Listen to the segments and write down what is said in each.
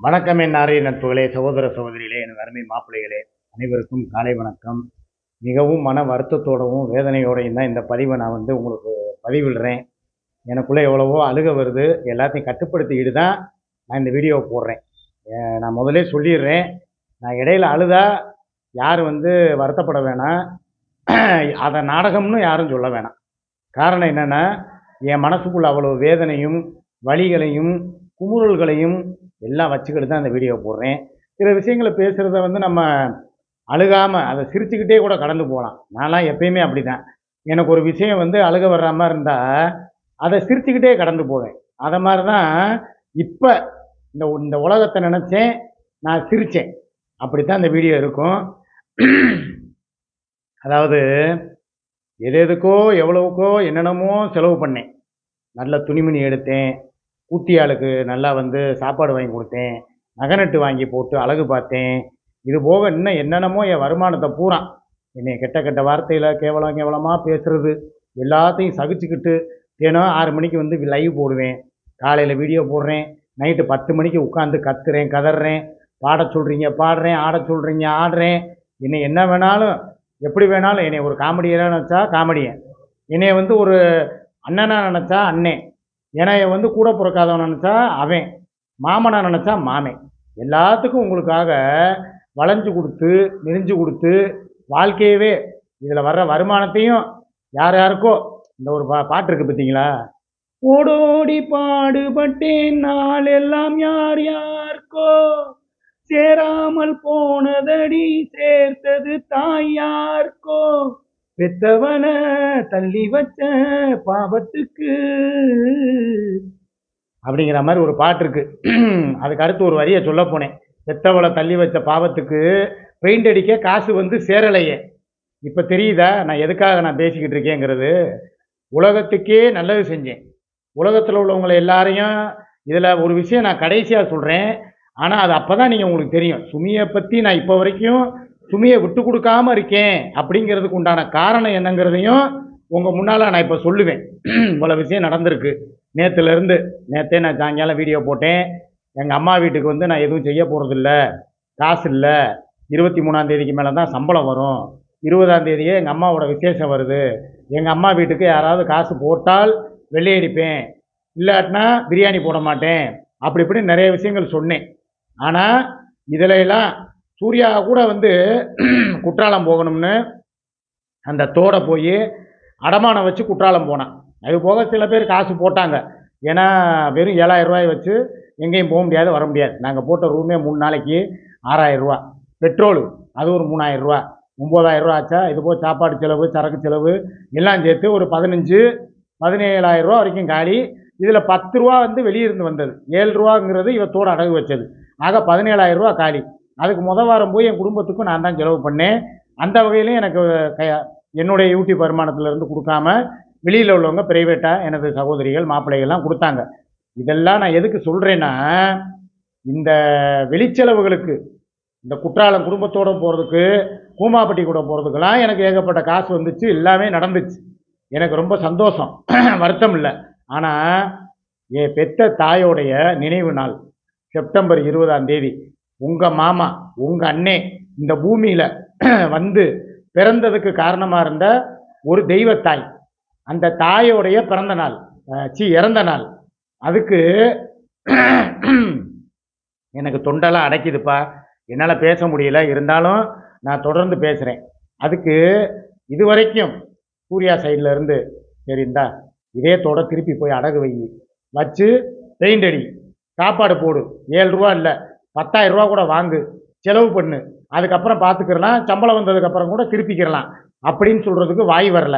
வணக்கம் என் நாரிய நட்புகளே சகோதர சகோதரிகளே என் அருமை மாப்பிள்ளைகளே. அனைவருக்கும் காலை வணக்கம். மிகவும் மன வருத்தத்தோடவும் வேதனையோடையும் தான் இந்த பதிவை நான் வந்து உங்களுக்கு பதிவிடுறேன். எனக்குள்ளே எவ்வளவோ அழுக வருது. எல்லாத்தையும் கட்டுப்படுத்திக்கிட்டு தான் நான் இந்த வீடியோவை போடுறேன். நான் முதலே சொல்லிடுறேன். நான் இடையில அழுதா யார் வந்து வருத்தப்பட வேணாம். அதை நாடகம்னு யாரும் சொல்ல வேணாம். காரணம் என்னென்னா என் மனசுக்குள்ள அவ்வளோ வேதனையும் வலிகளையும் குமுறல்களையும் எல்லாம் வச்சுக்கிட்டு தான் இந்த வீடியோ போடுறேன். சில விஷயங்களை பேசுகிறத வந்து நம்ம அழுகாமல் அதை சிரிச்சுக்கிட்டே கூட கடந்து போகலாம். நான்லாம் எப்பயுமே அப்படி தான் எனக்கு ஒரு விஷயம் வந்து அழுக வர்ற மாதிரி இருந்தால் அதை சிரிச்சுக்கிட்டே கடந்து போவேன். அதை மாதிரி தான் இப்போ இந்த இந்த உலகத்தை நினச்சேன் நான் சிரித்தேன் அப்படி தான் இந்த வீடியோ இருக்கும். அதாவது எது எதுக்கோ எவ்வளவுக்கோ என்னென்னமோ செலவு பண்ணேன். நல்ல துணிமணி எடுத்தேன். கூத்தியாளுக்கு நல்லா வந்து சாப்பாடு வாங்கி கொடுத்தேன். நகநட்டு வாங்கி போட்டு அழகு பார்த்தேன். இது போக இன்னும் என்னென்னமோ என் வருமானத்தை பூரா என்னை கெட்ட கெட்ட வார்த்தையில் கேவலம் கேவலமாக பேசுறது எல்லாத்தையும் சகிச்சுக்கிட்டு தினம் ஆறு மணிக்கு வந்து லைவ் போடுவேன். காலையில் வீடியோ போடுறேன். நைட்டு பத்து மணிக்கு உட்காந்து கத்துறேன் கதறேன். பாட சொல்கிறீங்க பாடுறேன் ஆட சொல்கிறீங்க ஆடுறேன். என்னை என்ன வேணாலும் எப்படி வேணாலும் என்னை ஒரு காமெடியராக நினச்சா காமெடியன் என்னை வந்து ஒரு அண்ணனாக நினச்சா அண்ணன். ஏன்னா வந்து கூட பிறக்காதவன் நினச்சா அவன் மாமனா நினச்சா மாமன் எல்லாத்துக்கும் உங்களுக்காக வளைஞ்சு கொடுத்து நெறிஞ்சு கொடுத்து வாழ்க்கையவே இதில் வர்ற வருமானத்தையும் யார் யாருக்கோ இந்த ஒரு பா பாட்டு இருக்குது பார்த்தீங்களா ஓடோடி பாடுபட்டேன் நாள் எல்லாம் யார் யாருக்கோ சேராமல் போனதடி சேர்த்தது தாய் யாருக்கோ. பெத்தவன தள்ளி வச்ச பாவத்துக்கு. அப்படிங்கிற மாதிரி ஒரு பாட்டு இருக்கு. அதுக்கு அடுத்து ஒரு வரியை சொல்ல போனேன். பெத்தவளை தள்ளி வச்ச பாவத்துக்கு பெயிண்ட் அடிக்க காசு வந்து சேரலையே. இப்போ தெரியுதா? நான் எதுக்காக நான் பேசிக்கிட்டு இருக்கேங்கிறது. உலகத்துக்கே நல்லது செஞ்சேன். உலகத்தில் உள்ளவங்களை எல்லாரையும் இதில் ஒரு விஷயம் நான் கடைசியாக சொல்கிறேன் ஆனால் அது அப்போ தான் நீங்கள் உங்களுக்கு தெரியும். சுமியை பற்றி நான் இப்போ வரைக்கும் சுமையை விட்டு கொடுக்காம இருக்கேன் அப்படிங்கிறதுக்கு உண்டான காரணம் என்னங்கிறதையும் உங்கள் முன்னால் நான் இப்போ சொல்லுவேன். இவ்வளோ விஷயம் நடந்திருக்கு. நேற்றுலேருந்து நேற்றே நான் சாயங்காலம் வீடியோ போட்டேன். எங்கள் அம்மா வீட்டுக்கு வந்து நான் எதுவும் செய்ய போகிறதில்ல காசு இல்லை. இருபத்தி மூணாம் தேதிக்கு மேலே தான் சம்பளம் வரும். இருபதாம் தேதியே எங்கள் அம்மாவோட விசேஷம் வருது. எங்கள் அம்மா வீட்டுக்கு யாராவது காசு போட்டால் வெள்ளையடிப்பேன். இல்லாட்டினா பிரியாணி போட மாட்டேன். அப்படி இப்படி நிறைய விஷயங்கள் சொன்னேன். ஆனால் இதில் எல்லாம் சூர்யா கூட வந்து குற்றாலம் போகணும்னு அந்த தோடை போய் அடமானம் வச்சு குற்றாலம் போனான். அது போக சில பேர் காசு போட்டாங்க. ஏன்னா வெறும் ஏழாயிரம் ரூபாய் வச்சு எங்கேயும் போக முடியாது வர முடியாது. நாங்கள் போட்ட ரூமே மூணு நாளைக்கு ஆறாயிரரூவா பெட்ரோலு அது ஒரு மூணாயிரரூவா ஒம்பதாயிரரூவா ரூபா ஆச்சா? இது போக சாப்பாடு செலவு சரக்கு செலவு எல்லாம் சேர்த்து ஒரு பதினஞ்சு பதினேழாயிரரூவா வரைக்கும் காலி. இதில் பத்து ரூபா வந்து வெளியிருந்து வந்தது. ஏழு ரூபாங்கிறது இவத்தோட அடகு வச்சது. ஆக பதினேழாயிரரூவா காலி. அதுக்கு முத வாரம் போய் என் குடும்பத்துக்கும் நான் தான் செலவு பண்ணேன். அந்த வகையிலையும் எனக்கு க- என்னுடைய யூடியூப் வருமானத்திலேருந்து கொடுக்காம வெளியில் உள்ளவங்க பிரைவேட்டாக எனது சகோதரிகள் மாப்பிள்ளைகள்லாம் கொடுத்தாங்க. இதெல்லாம் நான் எதுக்கு சொல்கிறேன்னா இந்த வெளிச்செலவுகளுக்கு இந்த குற்றாலம் குடும்பத்தோடு போகிறதுக்கு கூமாப்பட்டி கூட போகிறதுக்கெல்லாம் எனக்கு ஏகப்பட்ட காசு வந்துச்சு. எல்லாமே நடந்துச்சு. எனக்கு ரொம்ப சந்தோஷம். வருத்தம் இல்லை. ஆனால் என் பெத்த தாயோடைய நினைவு நாள் செப்டம்பர் இருபதாம் தேதி உங்கள் மாமா உங்கள் அண்ணே இந்த பூமியில் வந்து பிறந்ததுக்கு காரணமாக இருந்த ஒரு தெய்வத்தாய். அந்த தாயோடைய பிறந்த நாள் சி இறந்த நாள். அதுக்கு எனக்கு தொண்டெல்லாம் அடைக்குதுப்பா. என்னால் பேச முடியல. இருந்தாலும் நான் தொடர்ந்து பேசுகிறேன் அதுக்கு இது வரைக்கும் சூர்யா சைடில் இருந்து சரிந்தா இதே தொட திருப்பி போய் அடகு வை. வச்சு பெயிண்ட் அடி. சாப்பாடு போடு. ஏழு ரூபா இல்லை. பத்தாயிரம் ரூபா கூட வாங்கு செலவு பண்ணு. அதுக்கப்புறம் பார்த்துக்கிறலாம் சம்பளம் வந்ததுக்கப்புறம் கூட திருப்பிக்கிறலாம். அப்படின்னு சொல்கிறதுக்கு வாய் வரல.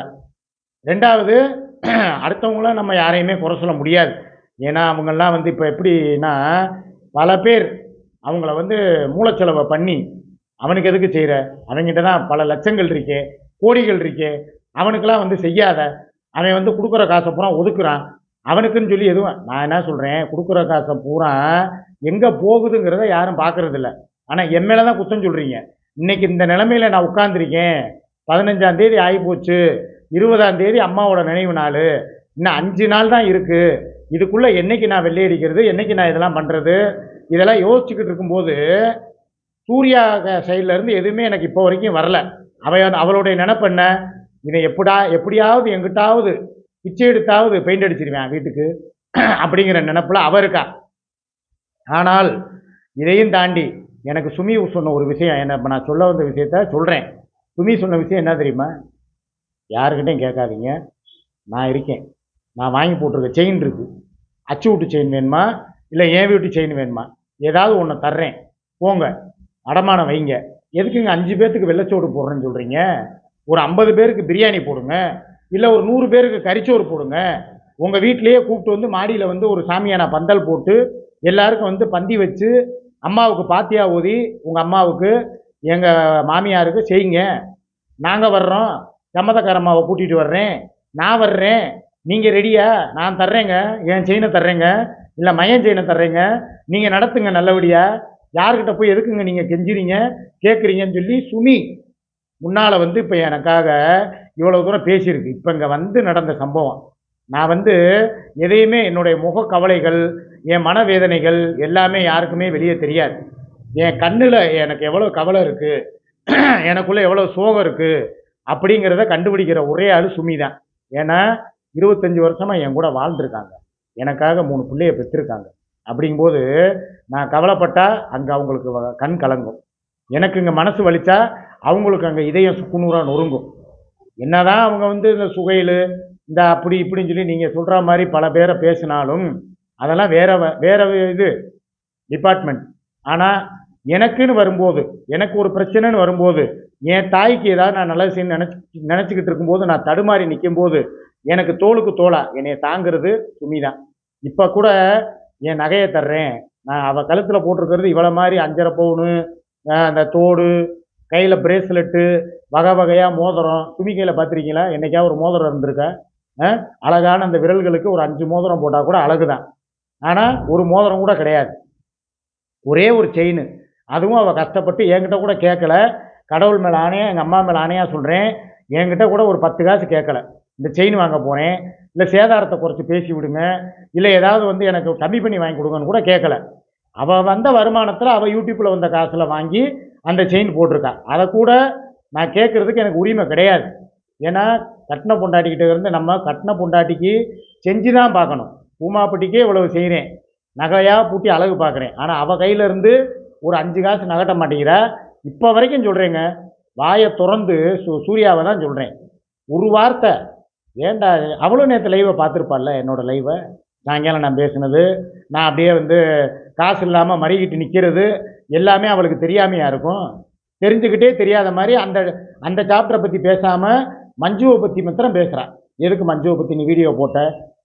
ரெண்டாவது அடுத்தவங்கள நம்ம யாரையுமே குறை சொல்ல முடியாது. ஏன்னா அவங்கெல்லாம் வந்து இப்போ எப்படின்னா பல பேர் அவங்கள வந்து மூலச்செலவை பண்ணி அவனுக்கு எதுக்கு செய்கிற அவன்கிட்ட தான் பல லட்சங்கள் இருக்கே கோடிகள் இருக்கே அவனுக்கெல்லாம் வந்து செய்யாத அவன் வந்து கொடுக்குற காசை பூரா ஒதுக்குறான். அவனுக்குன்னு சொல்லி எதுவும் நான் என்ன சொல்கிறேன் கொடுக்குற காசை பூரா எங்கே போகுதுங்கிறத யாரும் பார்க்குறதில்ல ஆனால் என் மேலே தான் குத்தம் சொல்கிறீங்க இன்னைக்கு இந்த நிலமையில நான் உட்காந்துருக்கேன் பதினஞ்சாந்தேதி ஆகிப்போச்சு இருபதாந்தேதி அம்மாவோட நினைவு நாள். இன்னும் அஞ்சு நாள் தான் இருக்குது இதுக்குள்ளே என்னைக்கு நான் வெள்ளையடிக்கிறது என்றைக்கு நான் இதெல்லாம் பண்ணுறது இதெல்லாம் யோசிச்சுக்கிட்டு இருக்கும்போது சூர்யா சைடில் இருந்து எதுவுமே எனக்கு இப்போ வரைக்கும் வரல. அவன் அவளுடைய நினப்பு என்ன? இதை எப்படா எப்படியாவது எங்கிட்டாவது பிச்சை எடுத்தாவது பெயிண்ட் அடிச்சிருவேன் வீட்டுக்கு. அப்படிங்கிற நினப்பில் அவ இருக்கா. ஆனால் இதையும் தாண்டி எனக்கு சுமி சொன்ன ஒரு விஷயம் என்ன இப்போ நான் சொல்ல வந்த விஷயத்த சொல்கிறேன் சுமி சொன்ன விஷயம் என்ன தெரியுமா? யாருக்கிட்டையும் கேட்காதீங்க. நான் இருக்கேன். நான் வாங்கி போட்டிருக்க செயின் இருக்குது அச்சு விட்டு செயின் வேணுமா? இல்லை என் வீட்டு செயின் வேணுமா? ஏதாவது ஒன்று தர்றேன். போங்க. அடமானம் வைங்க. எதுக்குங்க அஞ்சு பேர்த்துக்கு வெள்ளச்சோடு போடுறேன்னு சொல்கிறீங்க ஒரு ஐம்பது பேருக்கு பிரியாணி போடுங்க. இல்லை ஒரு நூறு பேருக்கு கறிச்சோறு போடுங்க. உங்கள் வீட்டிலையே கூப்பிட்டு வந்து மாடியில் வந்து ஒரு சாமியான பந்தல் போட்டு எல்லாருக்கும் வந்து பந்தி வச்சு அம்மாவுக்கு பாத்தியா ஊதி உங்கள் அம்மாவுக்கு எங்கள் மாமியாருக்கு செய்யுங்க. நாங்கள் வர்றோம். சம்மதக்காரம்மாவை கூட்டிகிட்டு வர்றேன். நான் வர்றேன். நீங்கள் ரெடியா? நான் தர்றேங்க. என் செயினை தர்றேங்க. இல்லை மயன் செயினை தர்றேங்க. நீங்கள் நடத்துங்க நல்லபடியாக யார்கிட்ட போய் எதுக்குங்க நீங்கள் கெஞ்சுறீங்க? கேட்குறீங்கன்னு சொல்லி சுனி முன்னால் வந்து இப்போ எனக்காக இவ்வளோ தூரம் பேசியிருக்கு. இப்போ இங்கே வந்து நடந்த சம்பவம். நான் வந்து எதையுமே என்னுடைய முக கவலைகள் என் மனவேதனைகள் எல்லாமே யாருக்குமே வெளியே தெரியாது. என் கண்ணில் எனக்கு எவ்வளோ கவலை இருக்குது எனக்குள்ளே எவ்வளோ சோகம் இருக்குது அப்படிங்கிறத கண்டுபிடிக்கிற ஒரே ஆள் சுமி தான். ஏன்னா இருபத்தஞ்சி வருஷமாக என் கூட வாழ்ந்துருக்காங்க. எனக்காக மூணு பிள்ளைய பெற்றிருக்காங்க. அப்படிங்கும்போது நான் கவலைப்பட்டால் அங்கே அவங்களுக்கு வ- கண் கலங்கும். எனக்கு இங்கே மனசு வலித்தா அவங்களுக்கு அங்கே இதயம் சுக்குநூறாக நொறுங்கும். என்னதான் அவங்க வந்து இந்த சுகையில் இந்த அப்படி இப்படின்னு சொல்லி நீங்கள் சொல்கிற மாதிரி பல பேரை பேசினாலும் அதெல்லாம் வேற வ- வேற இது டிபார்ட்மெண்ட் ஆனால் எனக்குன்னு வரும்போது எனக்கு ஒரு பிரச்சனைன்னு வரும்போது என் தாய்க்கு ஏதாவது நான் நல்லது செய்யணும்னு நினச்சி நினச்சிக்கிட்டு இருக்கும்போது நான் தடுமாறி நிற்கும்போது எனக்கு தோளுக்கு தோளா என்னை தாங்கிறது சுமி தான் இப்போ கூட என் நகையை தர்றேன். நான் அவள் கழுத்தில் போட்டிருக்கிறது இவ்வளோ மாதிரி அஞ்சரை பவுனு அந்த தோடு கையில் பிரேஸ்லெட்டு வகை வகையாக மோதிரம். துமி கையில் பார்த்துருக்கீங்களா என்னைக்கா ஒரு மோதிரம் இருந்திருக்கேன் அழகான அந்த விரல்களுக்கு ஒரு அஞ்சு மோதிரம் போட்டால் கூட அழகு தான் ஆனால் ஒரு மோதிரம் கூட கிடையாது. ஒரே ஒரு செயின். அதுவும் அவள் கஷ்டப்பட்டு என்கிட்ட கூட கேட்கல கடவுள் மேலே ஆணையாக எங்கள் அம்மா மேலே ஆணையாக சொல்கிறேன் என்கிட்ட கூட ஒரு பத்து காசு கேட்கல இந்த செயின் வாங்க போகிறேன் இல்லை சேதாரத்தை குறைச்சி பேசி விடுங்க. இல்லை ஏதாவது வந்து எனக்கு கம்மி பண்ணி வாங்கி கொடுங்கன்னு கூட கேட்கல அவள் வந்த வருமானத்தில் அவள் யூடியூப்பில் வந்த காசில் வாங்கி அந்த செயின் போட்டிருக்கா. அதை கூட நான் கேட்குறதுக்கு எனக்கு உரிமை கிடையாது. ஏன்னா கட்டின பொண்டாட்டிக்கிட்ட இருந்து நம்ம கட்டின பொண்டாட்டிக்கு செஞ்சு தான் பார்க்கணும். பூமாப்பட்டிக்கே இவ்வளவு செய்கிறேன் நகையாக பூட்டி அழகு பார்க்குறேன். ஆனால் அவள் கையிலேருந்து ஒரு அஞ்சு காசு நகட்ட மாட்டேங்கிறா. இப்போ வரைக்கும் சொல்கிறேங்க வாயை திறந்து சூ சூர்யாவை தான் சொல்கிறேன் ஒரு வார்த்தை. ஏண்டா அவளும் நேற்று லைவை பார்த்துருப்பாள்ல என்னோடய லைவை சாயங்காலம் நான் பேசுனது. நான் அப்படியே வந்து காசு இல்லாமல் மறிக்கிட்டு நிற்கிறது எல்லாமே அவளுக்கு தெரியாமையாக இருக்கும். தெரிஞ்சுக்கிட்டே தெரியாத மாதிரி அந்த அந்த சாப்டரை பற்றி பேசாமல் மஞ்சுவை பற்றி மாத்திரம் பேசுகிறான் எதுக்கு மஞ்சுவை பற்றி நீ வீடியோ போட்ட?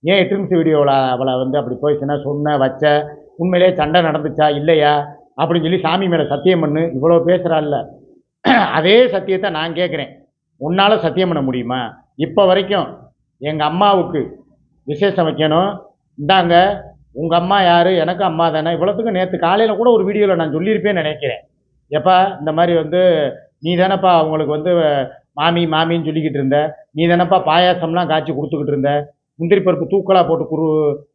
ஏன் எட்டு வீடியோவில் அவளை வந்து அப்படி போயிடுச்சுன்னா சொன்ன வச்ச உண்மையிலே சண்டை நடந்துச்சா இல்லையா? அப்படின்னு சொல்லி சாமி மேலே சத்தியம் பண்ணு. இவ்வளோ பேசுகிறாள்ல அதே சத்தியத்தை நான் கேட்குறேன். உன்னால் சத்தியம் பண்ண முடியுமா? இப்போ வரைக்கும் எங்கள் அம்மாவுக்கு விசேஷம் வைக்கணும். இந்தாங்க உங்கள் அம்மா யார்? எனக்கு அம்மா தானே. இவ்வளோத்துக்கும் நேற்று காலையில் கூட ஒரு வீடியோவில் நான் சொல்லியிருப்பேன்னு நினைக்கிறேன். எப்பா இந்த மாதிரி வந்து நீ தானப்பா அவங்களுக்கு வந்து மாமி மாமின்னு சொல்லிக்கிட்டு இருந்த. நீ தானப்பா பாயாசம்லாம் காய்ச்சி கொடுத்துக்கிட்டு இருந்த. முந்திரி பருப்பு தூக்கலாக போட்டு குரு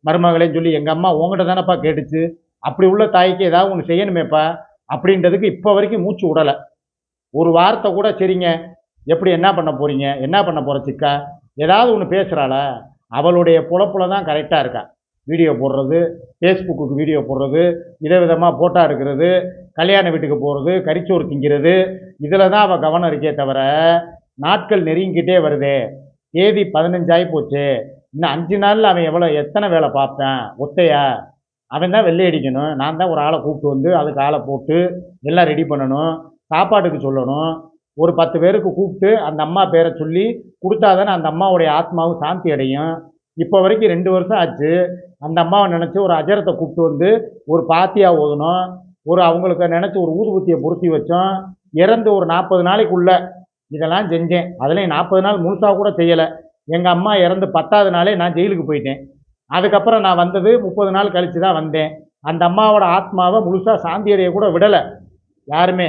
மருமகளேன்னு சொல்லி எங்கள் அம்மா உங்கள்கிட்ட தானப்பா கேட்டுச்சு. அப்படி உள்ள தாய்க்கு ஏதாவது ஒன்று செய்யணுமேப்பா. அப்படின்றதுக்கு இப்போ வரைக்கும் மூச்சு விடலை. ஒரு வார்த்தை கூட சரிங்க. எப்படி என்ன பண்ண போகிறீங்க என்ன பண்ண போகிற சிக்கா? ஏதாவது ஒன்று பேசுகிறாளா அவளுடைய புலப்புல தான் கரெக்டாக இருக்கா? வீடியோ போடுறது ஃபேஸ்புக்கு வீடியோ போடுறது விதவிதமாக ஃபோட்டோ எடுக்கிறது கல்யாண வீட்டுக்கு போகிறது கறிச்சோறு திங்கிறது இதில் தான் அவள் கவனம் இருக்கே தவிர நாட்கள் நெருங்கிக்கிட்டே வருதே. தேதி பதினஞ்சாகி போச்சு. இன்னும் அஞ்சு நாளில் அவன் எவ்வளோ எத்தனை வேலை பார்ப்பேன்? ஒத்தையா? அவன் தான் வெள்ளை அடிக்கணும். நான் தான் ஒரு ஆளை கூப்பிட்டு வந்து அதுக்கு ஆளை போட்டு எல்லாம் ரெடி பண்ணணும் சாப்பாட்டுக்கு சொல்லணும். ஒரு பத்து பேருக்கு கூப்பிட்டு அந்த அம்மா பேரை சொல்லி கொடுத்தாதானே அந்த அம்மாவுடைய ஆத்மாவும் சாந்தி அடையும். இப்போ வரைக்கும் ரெண்டு வருஷம் ஆச்சு. அந்த அம்மாவை நினச்சி ஒரு அஜரத்தை கூப்பிட்டு வந்து ஒரு பாத்தியாக ஓதணும். ஒரு அவங்களுக்கு நினச்சி ஒரு ஊதுபத்தியை பொருத்தி வச்சோம். இறந்து ஒரு நாற்பது நாளைக்குள்ளே இதெல்லாம் செஞ்சேன். அதுலேயும் நாற்பது நாள் முழுசாக கூட செய்யலை. எங்கள் அம்மா இறந்து பத்தாவது நாளே நான் ஜெயிலுக்கு போயிட்டேன். அதுக்கப்புறம் நான் வந்தது முப்பது நாள் கழித்து தான் வந்தேன். அந்த அம்மாவோட ஆத்மாவை முழுசாக சாந்தி அடைய கூட விடலை. யாருமே.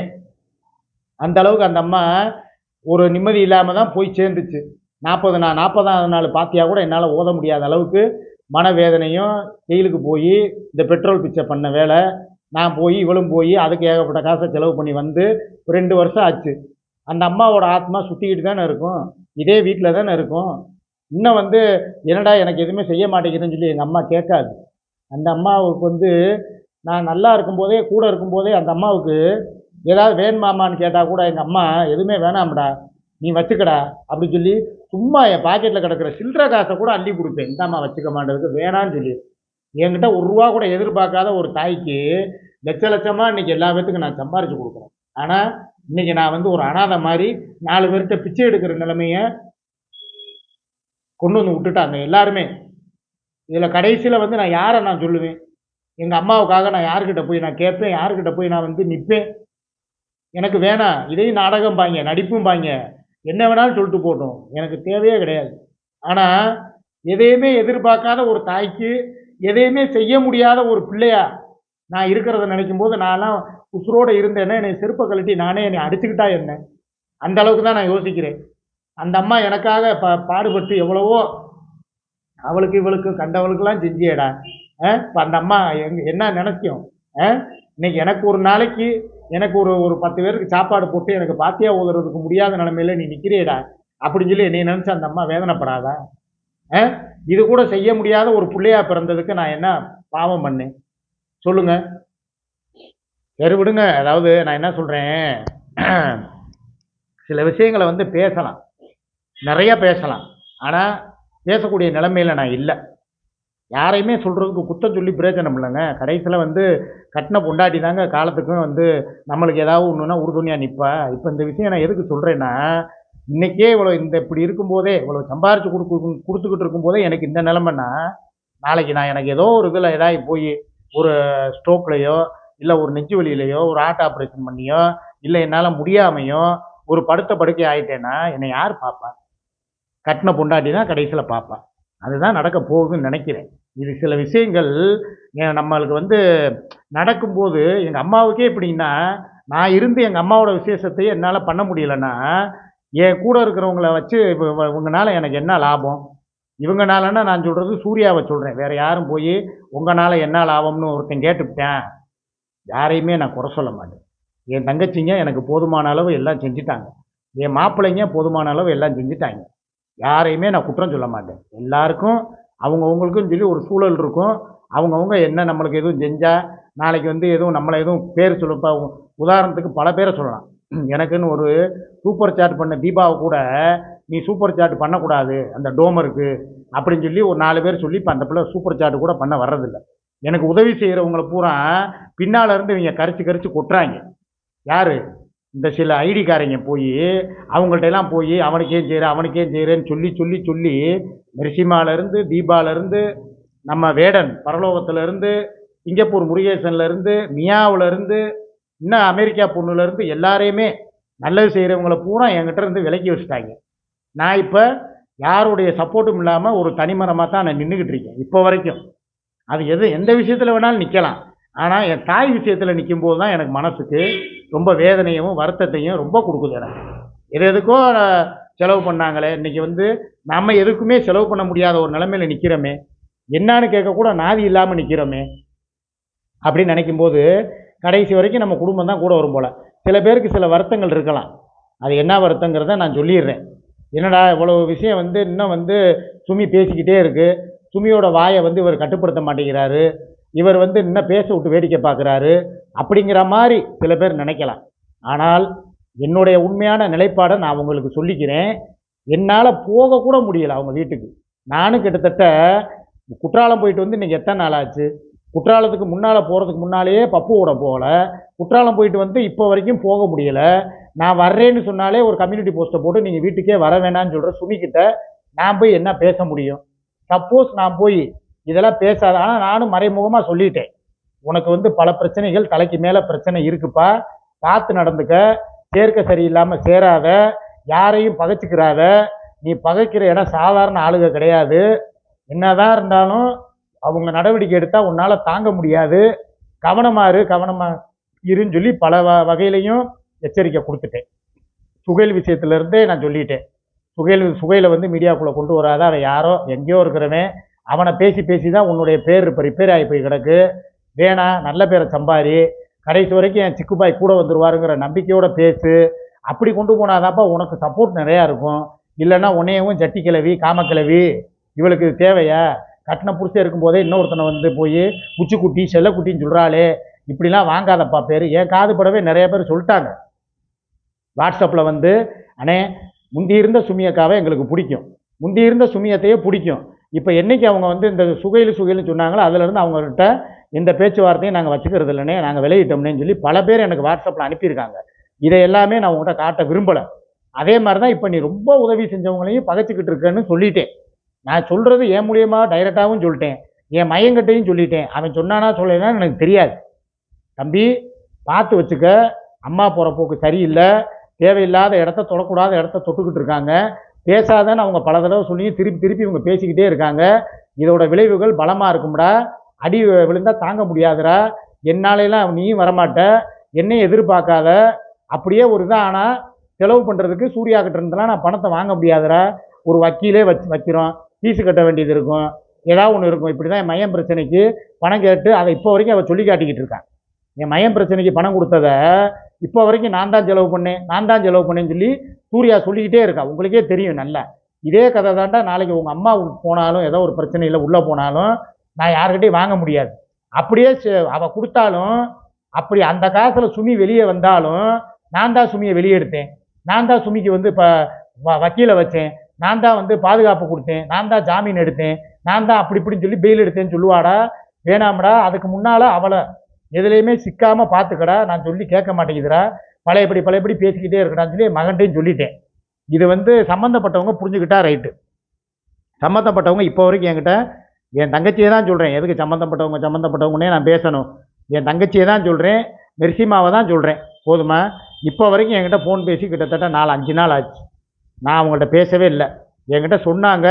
அந்த அளவுக்கு அந்த அம்மா ஒரு நிம்மதி இல்லாமல் தான் போய் சேர்ந்துச்சு. நாற்பது நாள் நாற்பதாவது நாள் பாத்தியா கூட என்னால் ஓத முடியாத அளவுக்கு மனவேதனையும் ஜெயிலுக்கு போய் இந்த பெட்ரோல் பிச்சை பண்ண வேலை நான் போய் இவளும் போய் அதுக்கு ஏகப்பட்ட காசை செலவு பண்ணி வந்து ஒரு ரெண்டு வருஷம் ஆச்சு. அந்த அம்மாவோட ஆத்மா சுற்றிக்கிட்டு தானே இருக்கும். இதே வீட்டில் தானே இருக்கும். இன்னும் வந்து என்னடா எனக்கு எதுவுமே செய்ய மாட்டேங்குதுன்னு சொல்லி எங்கள் அம்மா கேட்காது. அந்த அம்மாவுக்கு வந்து நான் நல்லா இருக்கும்போதே கூட இருக்கும்போதே அந்த அம்மாவுக்கு ஏதாவது வேணுமாமான்னு கேட்டால் கூட எங்கள் அம்மா எதுவுமே வேணாம்டா. நீ வச்சுக்கடா. அப்படின்னு சொல்லி சும்மா என் பாக்கெட்டில் கிடக்கிற சில்லற காசை கூட அள்ளி கொடுப்பேன் இந்தாம்மா வச்சுக்க மாட்டதுக்கு வேணான்னு சொல்லி. என்கிட்ட ஒரு ரூபா கூட எதிர்பார்க்காத ஒரு தாய்க்கு லட்ச லட்சமாக இன்னைக்கு எல்லா பேத்துக்கும் நான் சம்பாரிச்சு கொடுக்குறேன். ஆனால் இன்னைக்கு நான் வந்து ஒரு அனாதை மாதிரி நாலு பேர்கிட்ட பிச்சை எடுக்கிற நிலைமையை கொண்டு வந்து விட்டுட்டாங்க எல்லாருமே. இதில் கடைசியில் வந்து நான் யாரை நான் சொல்லுவேன்? எங்கள் அம்மாவுக்காக நான் யார்கிட்ட போய் நான் கேட்பேன்? யார்கிட்ட போய் நான் வந்து நிற்பேன் எனக்கு வேணாம். இதையும் நாடகம் பாங்க நடிப்பும் பாங்க என்ன வேணாலும் சொல்லிட்டு போட்டோம் எனக்கு தேவையே கிடையாது. ஆனால் எதையுமே எதிர்பார்க்காத ஒரு தாய்க்கு எதையுமே செய்ய முடியாத ஒரு பிள்ளையா நான் இருக்கிறத நினைக்கும் போது நான்லாம் உசுரோடு இருந்தேன்னா என்னை செருப்பை கழட்டி நானே என்னை அடிச்சுக்கிட்டா என்ன? அந்த அளவுக்கு தான் நான் யோசிக்கிறேன். அந்த அம்மா எனக்காக ப பாடுபட்டு எவ்வளவோ அவளுக்கு இவளுக்கு கண்டவளுக்கெல்லாம் செஞ்சியடா. இப்போ அந்த அம்மா எங் என்ன நினைக்கும்? ஆ? இன்னைக்கு எனக்கு ஒரு நாளைக்கு எனக்கு ஒரு ஒரு பத்து பேருக்கு சாப்பாடு போட்டு எனக்கு பாத்தியா ஓதுறதுக்கு முடியாத நிலமையில நீ நிற்கிறியடா அப்படின்னு சொல்லி என்னை நினச்சி அந்த அம்மா வேதனைப்படாதா? இது கூட செய்ய முடியாத ஒரு பிள்ளையா பிறந்ததுக்கு நான் என்ன பாவம் பண்ணேன்? சொல்லுங்க. சரி விடுங்க. அதாவது நான் என்ன சொல்கிறேன் சில விஷயங்களை வந்து பேசலாம். நிறைய பேசலாம். ஆனால் பேசக்கூடிய நிலைமையில் நான் இல்லை. யாரையுமே சொல்கிறதுக்கு குத்தம் சொல்லி பிரயோஜனம் இல்லைங்க. கடைசியில் வந்து கட்டின பொண்டாட்டி தாங்க காலத்துக்கும் வந்து நம்மளுக்கு ஏதாவது ஒன்றுனா உறுதுணையாக நிற்பா இப்போ இந்த விஷயம் நான் எதுக்கு சொல்கிறேன்னா இன்றைக்கே இவ்வளோ இந்த இப்படி இருக்கும்போதே இவ்வளோ சம்பாரித்து கொடுக்கு கொடுத்துக்கிட்டு இருக்கும்போதே எனக்கு இந்த நிலமைன்னா நாளைக்கு நான் எனக்கு ஏதோ ஒரு இதில் ஏதாவது போய் ஒரு ஸ்ட்ரோக்லையோ இல்லை ஒரு நெஞ்சு வலியிலையோ ஒரு ஹார்ட் ஆப்ரேஷன் பண்ணியோ இல்லை என்னால் முடியாமையோ ஒரு படுத்த படுக்கை ஆகிட்டேன்னா என்னை யார் பார்ப்பா கட்டின பொண்டாட்டி தான் கடைசியில் பார்ப்பா அதுதான் நடக்க போகுதுன்னு நினைக்கிறேன். இது சில விஷயங்கள் நம்மளுக்கு வந்து நடக்கும்போது எங்கள் அம்மாவுக்கே எப்படின்னா நான் இருந்து எங்கள் அம்மாவோட விசேஷத்தையே என்னால் பண்ண முடியலன்னா என் கூட இருக்கிறவங்கள வச்சு இப்போ இவ- இவங்கனால எனக்கு என்ன லாபம்? இவங்கனாலன்னா நான் சொல்கிறது சூர்யாவை சொல்கிறேன் வேறு யாரும் போய் உங்களால் என்ன லாபம்னு ஒருத்தன் கேட்டுவிட்டேன். யாரையுமே நான் குறை சொல்ல மாட்டேன். என் தங்கச்சிங்க எனக்கு போதுமான அளவு எல்லாம் செஞ்சுட்டாங்க. என் மாப்பிள்ளைங்க போதுமான அளவு எல்லாம் செஞ்சுட்டாங்க. யாரையுமே நான் குற்றம் சொல்ல மாட்டேன். எல்லாருக்கும் அவங்கவுங்களுக்குன்னு சொல்லி ஒரு சூழல் இருக்கும். அவங்கவுங்க என்ன நம்மளுக்கு எதுவும் செஞ்சால் நாளைக்கு வந்து எதுவும் நம்மளை எதுவும் பேர் சொல்லப்போ உதாரணத்துக்கு பல பேரை சொல்லலாம். எனக்குன்னு ஒரு சூப்பர் சாட் பண்ண தீபாவை கூட நீ சூப்பர் சாட் பண்ணக்கூடாது அந்த டோமருக்கு அப்படின்னு சொல்லி ஒரு நாலு பேர் சொல்லி இப்போ அந்த பிள்ளை சூப்பர் சாட்டு கூட பண்ண வர்றதில்ல. எனக்கு உதவி செய்கிறவங்களை பூரா பின்னால் இருந்து இவங்க கரைச்சி கரைச்சி கொட்டுறாங்க. யார்? இந்த சில ஐடிக்காரங்க போய் அவங்கள்ட்ட எல்லாம் போய் அவனுக்கே செய்கிற அவனுக்கே செய்கிறேன்னு சொல்லி சொல்லி சொல்லி மெர்சிமாலேருந்து தீபாவிலேருந்து நம்ம வேடன் பரலோகத்துலேருந்து சிங்கப்பூர் முருகேசன்லேருந்து மியாவிலேருந்து இன்னும் அமெரிக்கா பொண்ணுலேருந்து எல்லாரையுமே நல்லது செய்கிறவங்கள பூரா என்கிட்ட இருந்து விலக்கி வச்சுட்டாங்க. நான் இப்போ யாருடைய சப்போர்ட்டும் இல்லாமல் ஒரு தனிமரமாக தான் நான் நின்றுக்கிட்டு இருக்கேன் இப்போ வரைக்கும். அது எது எந்த விஷயத்தில் வேணாலும் நிற்கலாம் ஆனால் என் தாய் விஷயத்தில் நிற்கும்போது தான் எனக்கு மனசுக்கு ரொம்ப வேதனையும் வருத்தத்தையும் ரொம்ப கொடுக்குது எனக்கு. எது எதுக்கோ செலவு பண்ணாங்களே. இன்னைக்கு வந்து நம்ம எதுக்குமே செலவு பண்ண முடியாத ஒரு நிலைமையில நிற்கிறோமே என்னான்னு கேட்கக்கூட நாதி இல்லாமல் நிற்கிறோமே அப்படின்னு நினைக்கும்போது கடைசி வரைக்கும் நம்ம குடும்பம் தான் கூட வரும் போல். சில பேருக்கு சில வருத்தங்கள் இருக்கலாம். அது என்ன வருத்தங்கிறத நான் சொல்லிடுறேன். என்னடா இவ்வளோ விஷயம் வந்து இன்னும் வந்து சுமி பேசிக்கிட்டே இருக்குது சுமியோட வாயை வந்து இவர் கட்டுப்படுத்த மாட்டேங்கிறாரு. இவர் வந்து இன்னும் பேச விட்டு வேடிக்கை பார்க்குறாரு. அப்படிங்கிற மாதிரி சில பேர் நினைக்கலாம். ஆனால் என்னுடைய உண்மையான நிலைப்பாடை நான் உங்களுக்கு சொல்லிக்கிறேன். என்னால் போகக்கூட முடியலை அவங்க வீட்டுக்கு. நானும் கிட்டத்தட்ட குற்றாலம் போயிட்டு வந்து இன்றைக்கி எத்தனை நாள் ஆச்சு? குற்றாலத்துக்கு முன்னால் போகிறதுக்கு முன்னாலேயே பப்பு கூட போகல. குற்றாலம் போயிட்டு வந்து இப்போ வரைக்கும் போக முடியல. நான் வர்றேன்னு சொன்னாலே ஒரு கம்யூனிட்டி போஸ்ட்டை போட்டு நீங்கள் வீட்டுக்கே வர வேணாம்னு சொல்கிற சுமிக்கிட்ட நான் போய் என்ன பேச முடியும்? சப்போஸ் நான் போய் இதெல்லாம் பேசாத ஆனால் நானும் மறைமுகமாக சொல்லிட்டேன். உனக்கு வந்து பல பிரச்சனைகள் தலைக்கு மேலே பிரச்சனை இருக்குப்பா. பார்த்து நடந்துக்க சேர்க்க சரியில்லாமல் சேராத யாரையும் பகைச்சிக்கிறாத. நீ பகைக்கிற இடம் சாதாரண ஆளுக கிடையாது. என்னதான் இருந்தாலும் அவங்க நடவடிக்கை எடுத்தால் உன்னால் தாங்க முடியாது. கவனமாறு கவனமாக இருன்னு சொல்லி பல வ வகையிலையும் எச்சரிக்கை கொடுத்துட்டேன். சுகைல் விஷயத்துலேருந்தே நான் சொல்லிட்டேன். சுகையில் சுகையில் வந்து மீடியாக்குள்ளே கொண்டு வராத அவன் யாரோ எங்கேயோ இருக்கிறவன். அவனை பேசி பேசி தான் உன்னுடைய பேர் இப்போ ரிப்பேர் ஆகி போய் கிடக்கு. வேணாம் நல்ல பேரை சம்பாரி. கடைசி வரைக்கும் என் சிக்குபாய் கூட வந்துருவாருங்கிற நம்பிக்கையோடு பேசு. அப்படி கொண்டு போனாதாப்பா உனக்கு சப்போர்ட் நிறையா இருக்கும். இல்லைன்னா உன்னையவும் ஜட்டி கிளவி காமக்கிழவி. இவளுக்கு இது தேவையா? கட்டின புருஷன் இருக்கும்போதே இன்னொருத்தனை வந்து போய் குச்சிக்குட்டி செல்லக்குட்டின்னு சொல்கிறாளே இப்படிலாம் வாங்காதப்பா பேர். என் காது படவே நிறைய பேர் சொல்லிட்டாங்க. வாட்ஸ்அப்பில் வந்து அண்ணே முந்தி இருந்த சுமியக்காவை எங்களுக்கு பிடிக்கும். முந்தி இருந்த சுமியத்தையே பிடிக்கும். இப்போ என்னைக்கு அவங்க வந்து இந்த சுகையில் சுகையில்னு சொன்னாங்களோ அதிலேருந்து அவங்கள்ட்ட இந்த பேச்சுவார்த்தையும் நாங்கள் வச்சுக்கிறது இல்லைனே நாங்கள் விளையிட்டோம்னே சொல்லி பல பேர் எனக்கு வாட்ஸ்அப்பில் அனுப்பியிருக்காங்க. இதை எல்லாமே நான் உங்கள்கிட்ட காட்ட விரும்பலை. அதே மாதிரி தான் இப்போ நீ ரொம்ப உதவி செஞ்சவங்களையும் பகைச்சிக்கிட்டு இருக்கேன்னு சொல்லிட்டேன். நான் சொல்கிறது என் மூலியமாக டைரெக்டாகவும் சொல்லிட்டேன். என் மையங்கிட்டையும் சொல்லிட்டேன். அவன் சொன்னானா சொல்லலைன்னா எனக்கு தெரியாது. தம்பி பார்த்து வச்சுக்க. அம்மா போகிற போக்கு சரியில்லை. தேவையில்லாத இடத்த தொடக்கூடாத இடத்த தொட்டுக்கிட்டு இருக்காங்க. பேசாதன்னு அவங்க பல தடவை சொல்லி திருப்பி திருப்பி இவங்க பேசிக்கிட்டே இருக்காங்க. இதோட விளைவுகள் பலமாக இருக்கும்டா. அடி விழுந்தால் தாங்க முடியாதுடா. என்னாலெல்லாம் நீயும் வரமாட்ட. என்னையும் எதிர்பார்க்காத. அப்படியே ஒரு இதாக ஆனால் செலவு பண்ணுறதுக்கு சூர்யா கிட்ட இருந்தெல்லாம் நான் பணத்தை வாங்க முடியாதுடா. ஒரு வக்கீலே வச்சு வைக்கிறோம். ஃபீஸு கட்ட வேண்டியது இருக்கும். ஏதாவது ஒன்று இருக்கும். இப்படி தான் என் மையம் பிரச்சனைக்கு பணம் கேட்டு அதை இப்போ வரைக்கும் அவள் சொல்லி காட்டிக்கிட்டு இருக்கான் என் மையம் பிரச்சனைக்கு பணம் கொடுத்தத இப்போ வரைக்கும் நான் தான் செலவு பண்ணேன் நான் தான் செலவு பண்ணேன்னு சொல்லி சூர்யா சொல்லிக்கிட்டே இருக்கா. உங்களுக்கே தெரியும் நல்லா. இதே கதை தாண்டா நாளைக்கு உங்கள் அம்மா போனாலும் ஏதோ ஒரு பிரச்சனையில் உள்ளே போனாலும் நான் யாருக்கிட்டையும் வாங்க முடியாது. அப்படியே அவள் கொடுத்தாலும் அப்படி அந்த காசில் சுமி வெளியே வந்தாலும் நான் தான் சுமியை வெளியே எடுத்தேன். நான் தான் சுமிக்கு வந்து இப்போ வக்கீலை வச்சேன். நான் தான் வந்து பாதுகாப்பு கொடுத்தேன் நான் தான் ஜாமீன் எடுத்தேன் நான் தான் அப்படி இப்படின்னு சொல்லி பெயில் எடுத்தேன்னு சொல்லுவாடா வேணாம்டா அதுக்கு முன்னால் அவளை எதுலேயுமே சிக்காமல் பார்த்துக்கடா நான் சொல்லி கேட்க மாட்டேங்குதுடா பழையபடி பழையபடி பேசிக்கிட்டே இருக்கடான்னு சொல்லி மகன்ட்டையும் சொல்லிட்டேன். இது வந்து சம்மந்தப்பட்டவங்க புரிஞ்சுக்கிட்டா ரைட்டு சம்மந்தப்பட்டவங்க இப்போ வரைக்கும் என்கிட்ட என் தங்கச்சியை தான் சொல்கிறேன் எதுக்கு சம்மந்தப்பட்டவங்க சம்மந்தப்பட்டவங்கன்னே நான் பேசணும். என் தங்கச்சியை தான் சொல்கிறேன் மெர்சிமாவை தான் சொல்கிறேன் போதுமா? இப்போ வரைக்கும் என்கிட்ட ஃபோன் பேசி கிட்டத்தட்ட நாலு அஞ்சு நாள் ஆச்சு. நான் அவங்கள்ட்ட பேசவே இல்லை. என்கிட்ட சொன்னாங்க.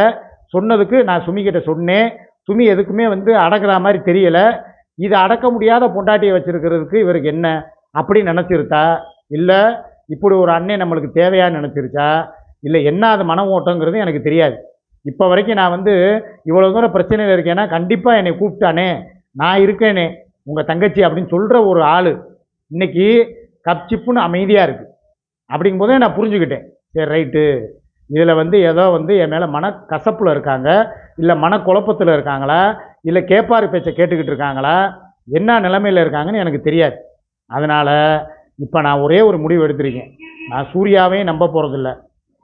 சொன்னதுக்கு நான் சுமிக்கிட்ட சொன்னேன். சுமி எதுக்குமே வந்து அடக்குற மாதிரி தெரியலை. இது அடக்க முடியாத பொண்டாட்டியை வச்சிருக்கிறதுக்கு இவருக்கு என்ன அப்படின்னு நினச்சிருத்தா? இல்லை இப்படி ஒரு அண்ணன் நம்மளுக்கு தேவையான்னு நினச்சிருச்சா? இல்லை என்ன அது மன ஓட்டங்கிறது எனக்கு தெரியாது. இப்போ வரைக்கும் நான் வந்து இவ்வளோ தூரம் பிரச்சனையில் இருக்கேன்னா கண்டிப்பாக என்னை கூப்பிட்டானே. நான் இருக்கேனே. உங்கள் தங்கச்சி அப்படின்னு சொல்கிற ஒரு ஆள் இன்றைக்கி கப்சிப்புன்னு அமைதியாக இருக்குது அப்படிங்கும்போதே நான் புரிஞ்சுக்கிட்டேன். சரி ரைட்டு. இதில் வந்து ஏதோ வந்து என் மேலே மன கசப்பில் இருக்காங்க இல்லை மனக்குழப்பத்தில் இருக்காங்களா இல்லை கேப்பார் பேச்சை கேட்டுக்கிட்டு இருக்காங்களா என்ன நிலைமையில் இருக்காங்கன்னு எனக்கு தெரியாது. அதனால் இப்போ நான் ஒரே ஒரு முடிவு எடுத்திருக்கேன். நான் சூர்யாவையும் நம்ப போகிறதில்ல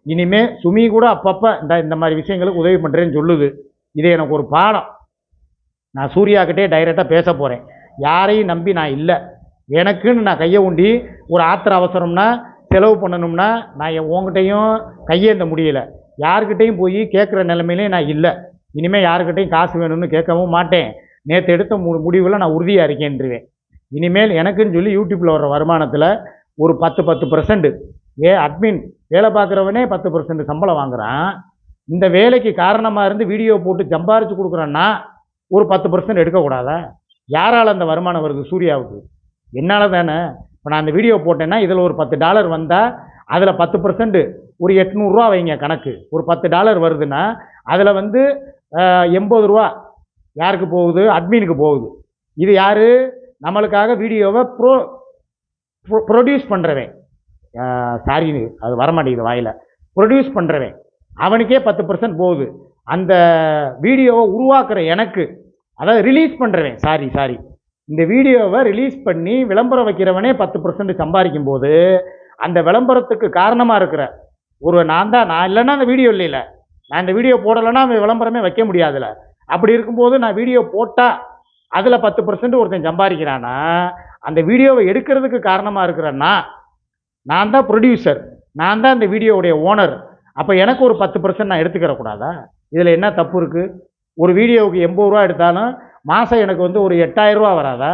இனிமேல் சுமி கூட அப்பப்போ இந்த இந்த மாதிரி விஷயங்களுக்கு உதவி பண்ணுறேன்னு சொல்லுது. இது எனக்கு ஒரு பாடம். நான் சூர்யாக்கிட்டே டைரெக்டாக பேச போகிறேன் யாரையும் நம்பி நான் இல்லை. எனக்குன்னு நான் கையை ஊண்டி ஒரு ஆத்திர அவசரம்னா செலவு பண்ணணும்னா நான் என் உங்ககிட்டையும் கையேந்த முடியல. யாருக்கிட்டையும் போய் கேட்குற நிலைமையிலே நான் இல்லை. இனிமேல் யாருக்கிட்டையும் காசு வேணும்னு கேட்கவும் மாட்டேன். நேற்று எடுத்த மு முடிவில் நான் உறுதியாக இருக்கேன்ருவேன் இனிமேல் எனக்குன்னு சொல்லி யூடியூப்பில் வர வருமானத்தில் ஒரு பத்து பத்து பர்சன்ட் ஏ அட்மின் வேலை பார்க்குறவனே பத்து பர்சன்ட் சம்பளம் வாங்குறான். இந்த வேலைக்கு காரணமாக இருந்து வீடியோ போட்டு சம்பாரித்து கொடுக்குறேன்னா ஒரு பத்து பர்சன்ட் எடுக்கக்கூடாதா? யாரால் அந்த வருமானம் வருது? சூர்யாவுக்கு. என்னால் தானே இப்போ நான் அந்த வீடியோ போட்டேன்னா இதில் ஒரு பத்து டாலர் வந்தால் அதில் பத்து பர்சன்ட் ஒரு எட்நூறுரூவா வைங்க கணக்கு. ஒரு பத்து டாலர் வருதுன்னா அதில் வந்து எண்பது ரூபா யாருக்கு போகுது? அட்மினுக்கு போகுது. இது யார்? நம்மளுக்காக வீடியோவை ப்ரோ ப்ரொடியூஸ் பண்ணுறவன் சாரி அது வரமாட்டேங்குது வாயில். ப்ரொடியூஸ் பண்ணுறவன் அவனுக்கே பத்து பர்சன்ட் போகுது. அந்த வீடியோவை உருவாக்குற எனக்கு அதாவது ரிலீஸ் பண்ணுறவன் சாரி சாரி இந்த வீடியோவை ரிலீஸ் பண்ணி விளம்பரம் வைக்கிறவனே பத்து பர்சன்ட் சம்பாதிக்கும் போது அந்த விளம்பரத்துக்கு காரணமாக இருக்கிற ஒரு நான் தான் நான் இல்லைன்னா அந்த வீடியோ இல்லையில. நான் இந்த வீடியோ போடலைன்னா அந்த விளம்பரமே வைக்க முடியாதுல்ல அப்படி இருக்கும்போது நான் வீடியோ போட்டால் அதில் பத்து பர்சன்ட் ஒருத்தன் சம்பாதிக்கிறானா அந்த வீடியோவை எடுக்கிறதுக்கு காரணமாக இருக்கிறேன்னா நான் தான் ப்ரொடியூசர் நான் தான் இந்த வீடியோவுடைய ஓனர் அப்போ எனக்கு ஒரு பத்து பர்சன்ட் நான் எடுத்துக்கிற கூடாதா இதில் என்ன தப்பு இருக்குது ஒரு வீடியோவுக்கு எண்பது ரூபா எடுத்தாலும் மாதம் எனக்கு வந்து ஒரு எட்டாயிரம் ரூபா வராதா?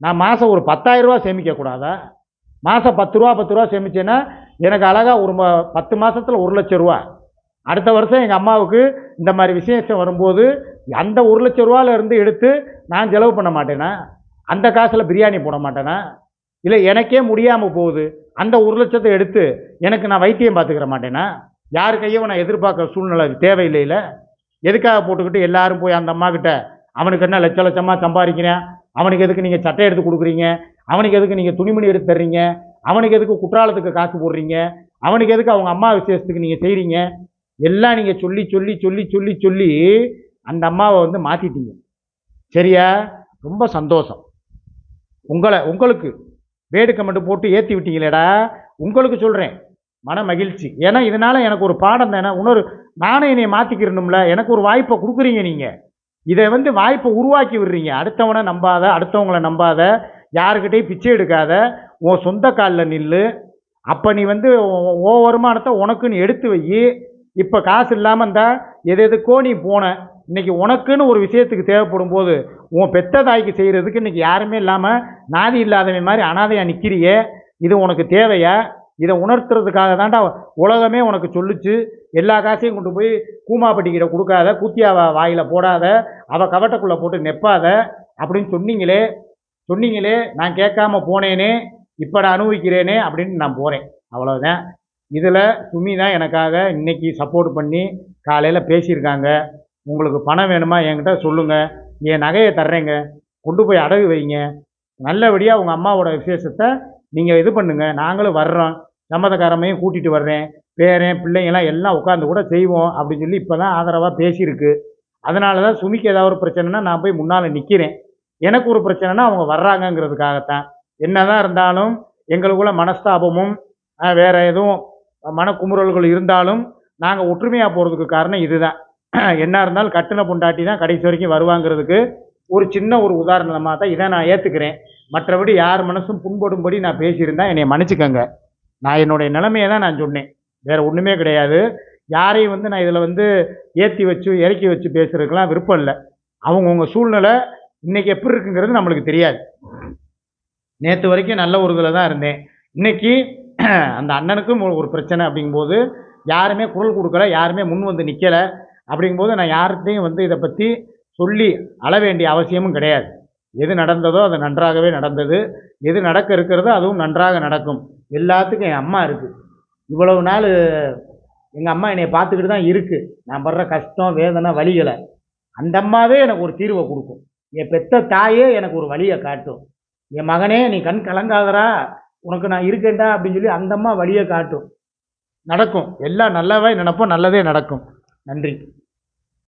நான் மாதம் ஒரு பத்தாயிரம் சேமிக்கக்கூடாதா மாதம் பத்து ரூபா பத்து ரூபா சேமிச்சேன்னா எனக்கு அழகாக ஒரு பத்து மாதத்தில் ஒரு லட்ச ரூபா. அடுத்த வருஷம் எங்கள் அம்மாவுக்கு இந்த மாதிரி விசேஷம் வரும்போது அந்த ஒரு லட்ச ரூபாலேருந்து எடுத்து நான் செலவு பண்ண மாட்டேனா? அந்த காசில் பிரியாணி போட மாட்டேனா? இல்லை எனக்கே முடியாமல் போகுது. அந்த ஒரு லட்சத்தை எடுத்து எனக்கு நான் வைத்தியம் பார்த்துக்கிற மாட்டேனா? யார் கையும் நான் எதிர்பார்க்குற சூழ்நிலை தேவையில்லை எதுக்காக போட்டுக்கிட்டு எல்லாரும் போய் அந்த அம்மாக்கிட்ட அவனுக்கு என்ன லட்ச லட்சமாக சம்பாதிக்கிறேன் அவனுக்கு எதுக்கு நீங்கள் சட்டை எடுத்து கொடுக்குறீங்க? அவனுக்கு எதுக்கு நீங்கள் துணிமணி எடுத்து தர்றீங்க? அவனுக்கு எதுக்கு குற்றாலத்துக்கு காசு போடுறீங்க? அவனுக்கு எதுக்கு அவங்க அம்மா விசேஷத்துக்கு நீங்கள் செய்கிறீங்க எல்லாம் நீங்கள் சொல்லி சொல்லி சொல்லி சொல்லி சொல்லி அந்த அம்மாவை வந்து மாற்றிட்டீங்க சரியா? ரொம்ப சந்தோஷம். உங்களை உங்களுக்கு வேடு கமெண்ட் போட்டு ஏற்றி விட்டீங்களேடா. உங்களுக்கு சொல்கிறேன் மன மகிழ்ச்சி. ஏன்னா இதனால் எனக்கு ஒரு பாடம் தானே. இன்னொரு நானே என்னை மாற்றிக்கிறணும்ல எனக்கு ஒரு வாய்ப்பை கொடுக்குறீங்க நீங்கள் இதை வந்து வாய்ப்பை உருவாக்கி விடுறீங்க. அடுத்தவனை நம்பாத அடுத்தவங்கள நம்பாத யாருக்கிட்டையும் பிச்சை எடுக்காத உன் சொந்த காலில் நில்லு. அப்போ நீ வந்து ஓ வருமானத்தை உனக்குன்னு எடுத்து வை இப்போ காசு இல்லாமல் இருந்தா எது எதுக்கோ நீ போன. இன்றைக்கி உனக்குன்னு ஒரு விஷயத்துக்கு தேவைப்படும் போது உன் பெத்த தாய்க்கு செய்கிறதுக்கு இன்றைக்கி யாருமே இல்லாமல் நாதி இல்லாதவன் மாதிரி அனாதையாக நிற்கிறியே இது உனக்கு தேவையா? இதை உணர்த்துறதுக்காக தான்டா உலகமே உனக்கு சொல்லுச்சு. எல்லா காசையும் கொண்டு போய் கூமாப்பட்டிக்கிட்ட கொடுக்காத கூத்தியாவை வாயில் போடாத அவள் கவட்டக்குள்ளே போட்டு நெப்பாத அப்படின்னு சொன்னீங்களே சொன்னீங்களே நான் கேட்காம போனேனே இப்போ நான் அனுபவிக்கிறேனே அப்படின்னு நான் போகிறேன் அவ்வளோதான் இதில் சுமி தான் எனக்காக இன்றைக்கி சப்போர்ட் பண்ணி காலையில் பேசியிருக்காங்க. உங்களுக்கு பணம் வேணுமா என்கிட்ட சொல்லுங்கள் என் நகையை தர்றேங்க. கொண்டு போய் அடகு வைங்க. நல்லபடியாக உங்கள் அம்மாவோட விசேஷத்தை நீங்கள் இது பண்ணுங்கள் நாங்களும் வர்றோம் சம்மதக்காரமையும் கூட்டிகிட்டு வர்றேன் பேரன் பிள்ளைங்களாம் எல்லாம் உட்காந்து கூட செய்வோம் அப்படின்னு சொல்லி இப்போ தான் ஆதரவாக பேசியிருக்கு. அதனால தான் சுமிக்கு ஏதாவது ஒரு பிரச்சனைனா நான் போய் முன்னால் நிற்கிறேன் எனக்கு ஒரு பிரச்சனைனா அவங்க வர்றாங்கங்கிறதுக்காகத்தான். என்னதான் இருந்தாலும் எங்களுக்குள்ள மனஸ்தாபமும் வேறு எதுவும் மனக்குமுறல்கள் இருந்தாலும் நாங்கள் ஒற்றுமையாக போகிறதுக்கு காரணம் இதுதான். என்ன இருந்தாலும் கட்டின பொண்டாட்டி தான் கடைசி வரைக்கும் வருவாங்கிறதுக்கு ஒரு சின்ன ஒரு உதாரணமாக தான் இதை நான் ஏற்றுக்கிறேன் மற்றபடி யார் மனசும் புண்படும்படி நான் பேசியிருந்தா என்னை மன்னிச்சுக்கங்க. நான் என்னுடைய நிலைமையை தான் நான் சொன்னேன். வேறு ஒன்றுமே கிடையாது. யாரையும் வந்து நான் இதில் வந்து ஏற்றி வச்சு இறக்கி வச்சு பேசுகிறதுக்கெலாம் விருப்பம் இல்லை. அவங்கவுங்க சூழ்நிலை இன்றைக்கி எப்படி இருக்குங்கிறது நம்மளுக்கு தெரியாது. நேற்று வரைக்கும் நல்ல ஒரு இதில் தான் இருந்தேன். இன்றைக்கி அந்த அண்ணனுக்கும் ஒரு- பிரச்சனை அப்படிங்கும்போது யாருமே குரல் கொடுக்கல யாருமே முன் வந்து நிற்கலை அப்படிங்கும்போது நான் யார்கிட்டையும் வந்து இதை பற்றி சொல்லி அள வேண்டிய அவசியமும் கிடையாது. எது நடந்ததோ அது நன்றாகவே நடந்தது. எது நடக்க இருக்கிறதோ அதுவும் நன்றாக நடக்கும். எல்லாத்துக்கும் என் அம்மா இருக்குது இவ்வளவு நாள் எங்கள் அம்மா என்னை பார்த்துக்கிட்டு தான் இருக்குது நான் படுற கஷ்டம் வேதனை வலிகளை அந்த அம்மாவே எனக்கு ஒரு தீர்வை கொடுக்கும். என் பெத்த தாயே எனக்கு ஒரு வழியை காட்டும். என் மகனே நீ கண் கலங்காதடா. உனக்கு நான் இருக்கேன்டா அப்படின்னு சொல்லி அந்த அம்மா வழியை காட்டும். நடக்கும். எல்லாம் நல்லவே நினப்போம் நல்லதே நடக்கும். நன்றி.